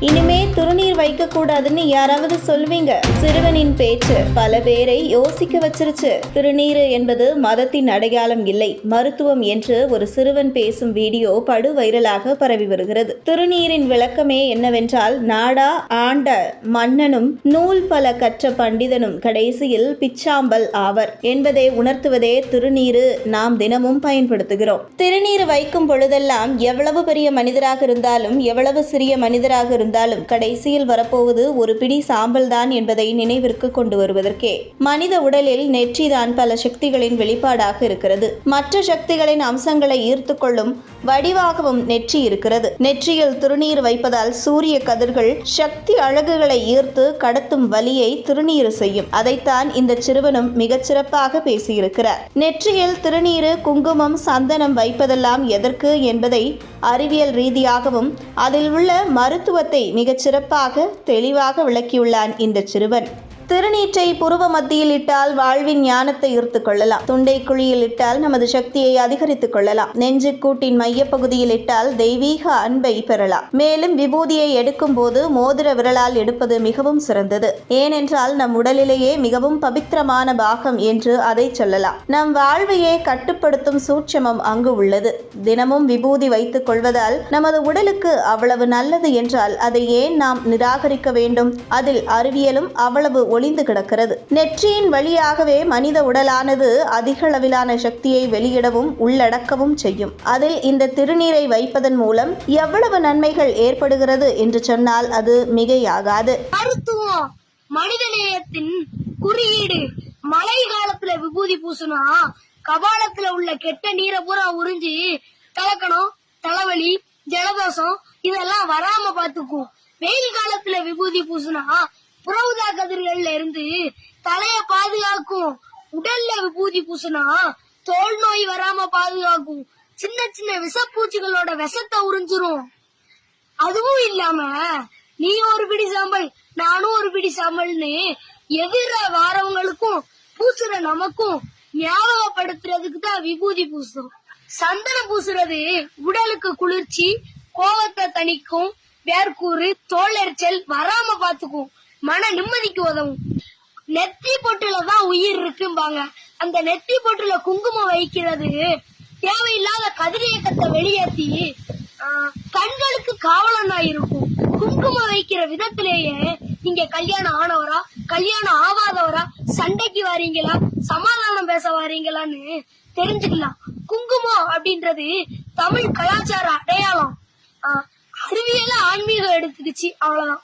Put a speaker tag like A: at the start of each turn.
A: இனிமே வைக்க கூடாதுன்னு யாராவது சொல்வீங்க சிறுவனின் பேச்சு பல பேரை யோசிக்க வச்சிருச்சு. திருநீறு என்பது மதத்தின் அடையாளம் இல்லை. மருத்துவம் என்று ஒரு சிறுவன் பேசும் வீடியோ படு வைரலாக பரவி வருகிறது. திருநீரின் விளக்கமே என்னவென்றால் நாடா ஆண்ட மன்னனும் நூல் பல கற்ற பண்டிதனும் கடைசியில் பிச்சாம்பல் ஆவர் என்பதை உணர்த்துவதே திருநீரு நாம் தினமும் பயன்படுத்துகிறோம். திருநீர் வைக்கும் பொழுதெல்லாம் எவ்வளவு பெரிய மனிதராக இருந்தாலும் எவ்வளவு சிறிய மனிதராக இருந்தாலும் கடைசியில் வரப்போவது ஒரு பிடி சாம்பல் தான் என்பதை நினைவிற்கு கொண்டு வருவதற்கே. மனித உடலில் நெற்றிதான் பல சக்திகளின் வெளிப்பாடாக இருக்கிறது. மற்ற சக்திகளின் அம்சங்களை ஈர்த்து கொள்ளும் வடிவாகவும் நெற்றி இருக்கிறது நெற்றியில் திருநீர் வைப்பதால் சூரிய கதிர்கள் சக்தி அழகுகளை ஈர்த்து கடத்தும் வலியை திருநீர் செய்யும். அதைத்தான் இந்த சிறுவனும் மிகச் சிறப்பாக பேசியிருக்கிறார். நெற்றியில் திருநீர் குங்குமம் சந்தனம் வைப்பதெல்லாம் எதற்கு என்பதை அறிவியல் ரீதியாகவும் அதில் உள்ள மருத்துவத்தை மிகச் சிறப்பாக தெளிவாக விளக்கியுள்ளான் இந்த சிறுவன். திருநீற்றை புருவ மத்தியில் இட்டால் வாழ்வின் ஞானத்தை ஈர்த்து கொள்ளலாம். துண்டை குழியில் இட்டால் நமது சக்தியை அதிகரித்துக் கொள்ளலாம். நெஞ்சு கூட்டின் மையப்பகுதியில் இட்டால் தெய்வீக அன்பை பெறலாம். மேலும் விபூதியை எடுக்கும் போது மோதிர விரலால் எடுப்பது மிகவும் சிறந்தது. ஏனென்றால் நம் உடலிலேயே மிகவும் பவித்திரமான பாகம் என்று அதை சொல்லலாம். நம் வாழ்வையே கட்டுப்படுத்தும் சூட்சமம் அங்கு உள்ளது. தினமும் விபூதி வைத்துக் கொள்வதால் நமது உடலுக்கு அவ்வளவு நல்லது என்றால் அதை ஏன் நாம் நிராகரிக்க வேண்டும்? அதில் அறிவியலும் அவ்வளவு ஒளிந்து கிடக்கிறது. நெற்றியின் வழியாகவே மனித உடலானது அதிகளவிலான சக்தியை வெளியிடவும் உள்ளடக்கவும் செய்யும். அதில் இந்த திருநீரை வைப்பதன் மூலம் எவ்வளவு நன்மைகள் ஏற்படுகிறது என்று சொன்னால் அது மிகையாகாது.
B: மருத்துவம் மனிதநேயத்தின் குறியீடு மழை காலத்துல விபூதி பூசணும் கபாலத்துல உள்ள கெட்ட நீரை பூரா உறிஞ்சி கலக்கணும் தலைவலி ஜலதோஷம் இதெல்லாம் வராம பாத்துக்கும் வெயில் காலத்துல விபூதி பூசினா புறவுதா கதிர்கள்ல இருந்து தலைய பாதுகாக்கும். உடல்ல விபூதி பூசினா தோல் நோய் வராம பாதுகாக்கும். சின்ன சின்ன விஷப்பூச்சிகளோட விஷத்தை உறிஞ்சிரும். அதுவும் இல்லாம நீ ஒரு பிடி சாம்பல் நானும் ஒரு பிடி சாம்பல்னு எதிர வாரவங்களுக்கும் பூசுற நமக்கும் ஞாபகப்படுத்துறதுக்கு தான் விபூதி பூசும். சந்தனம் பூசுறது உடலுக்கு குளிர்ச்சி கோவத்தை தணிக்கும் வேர்க்கூறு தோல் எரிச்சல் வராம பாத்துக்கும். மன நிம்மதிக்கு உதவும். நெத்தி பொட்டுல தான் உயிர் இருக்கும்பாங்க. அந்த நெத்தி பொட்டுல குங்குமம் வைக்கிறது தேவையில்லாத கதிரியக்கத்தை வெளியேற்றி கண்களுக்கு காவலனா இருக்கும். குங்குமம் வைக்கிற விதத்திலேயே நீங்க கல்யாணம் ஆனவரா கல்யாணம் ஆகாதவரா சண்டைக்கு வாரீங்களா சமாதானம் பேச வாரீங்களான்னு தெரிஞ்சுக்கலாம். குங்குமம் அப்படின்றது தமிழ் கலாச்சார அடையாளம். அறிவியல ஆன்மீகம் எடுத்துக்கிச்சு அவ்வளவுதான்.